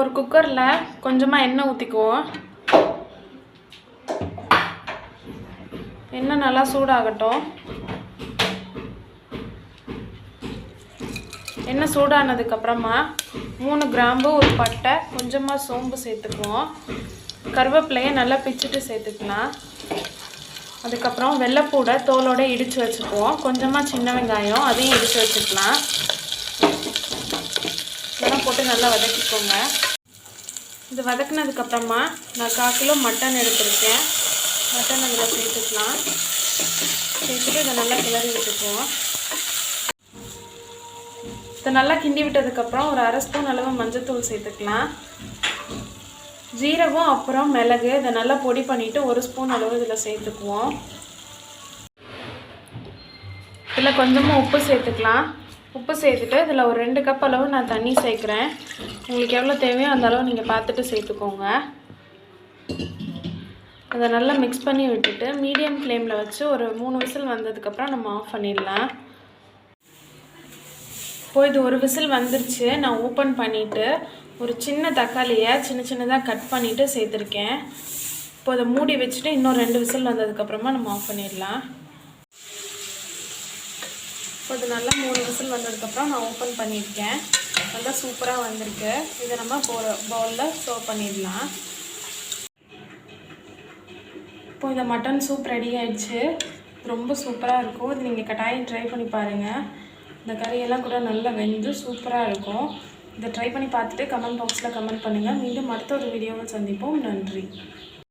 ஒரு குக்கரில் கொஞ்சமாக எண்ணெய் ஊற்றிக்குவோம் எண்ணெய் நல்லா சூடாகட்டும். எண்ணெய் சூடானதுக்கப்புறமா மூணு கிராம்பு ஒரு பட்டை கொஞ்சமாக சோம்பு சேர்த்துக்குவோம். கருவேப்பிலையை நல்லா பிச்சுட்டு சேர்த்துக்கலாம். அதுக்கப்புறம் வெள்ளைப்பூடை தோலோட இடித்து வச்சுக்குவோம். கொஞ்சமாக சின்ன வெங்காயம் அதையும் இடித்து வச்சுக்கலாம். இதெல்லாம் போட்டு நல்லா வதக்கிக்கோங்க. இது வதக்குனதுக்கப்புறமா நான் கால் கிலோ மட்டன் எடுத்திருக்கேன். மட்டன் அதில் சேர்த்துக்கலாம். சேர்த்துட்டு இதை நல்லா கிளறி விட்டுக்குவோம். இதை நல்லா கிண்டி விட்டதுக்கப்புறம் ஒரு அரை ஸ்பூன் அளவு மஞ்சத்தூள் சேர்த்துக்கலாம். ஜீரகம் அப்புறம் மிளகு இதை நல்லா பொடி பண்ணிவிட்டு ஒரு ஸ்பூன் அளவு இதில் சேர்த்துக்குவோம். இதில் கொஞ்சமாக உப்பு சேர்த்துக்கலாம். உப்பு சேர்த்துட்டு இதில் ஒரு ரெண்டு கப் அளவு நான் தண்ணி சேர்க்குறேன். உங்களுக்கு எவ்வளோ தேவையோ அந்த அளவு நீங்கள் பார்த்துட்டு சேர்த்துக்கோங்க. அதை நல்லா மிக்ஸ் பண்ணி விட்டுட்டு மீடியம் ஃப்ளேமில் வச்சு ஒரு மூணு விசில் வந்ததுக்கப்புறம் நம்ம ஆஃப் பண்ணிடலாம். இப்போ இது ஒரு விசில் வந்துருச்சு. நான் ஓப்பன் பண்ணிவிட்டு ஒரு சின்ன தக்காளியை சின்ன சின்னதாக கட் பண்ணிவிட்டு சேர்த்துருக்கேன். இப்போ அதை மூடி வச்சுட்டு இன்னும் ரெண்டு விசில் வந்ததுக்கப்புறமா நம்ம ஆஃப் பண்ணிடலாம். இப்போ இது நல்லா மூணு விசில் வந்ததுக்கப்புறம் நான் ஓப்பன் பண்ணியிருக்கேன். நல்லா சூப்பராக வந்திருக்கு. இதை நம்ம பவுலில் சர்வ் பண்ணிடலாம். இப்போ இந்த மட்டன் சூப் ரெடி ஆயிடுச்சு. ரொம்ப சூப்பராக இருக்கும். இது நீங்கள் கட்டாயம் ட்ரை பண்ணி பாருங்கள் இந்த கறியெல்லாம் கூட நல்லா வெந்து சூப்பராக இருக்கும். இதை ட்ரை பண்ணி பார்த்துட்டு கமெண்ட் பாக்ஸில் கமெண்ட் பண்ணுங்கள் மீண்டும் அடுத்த ஒரு வீடியோவில் சந்திப்போம். நன்றி.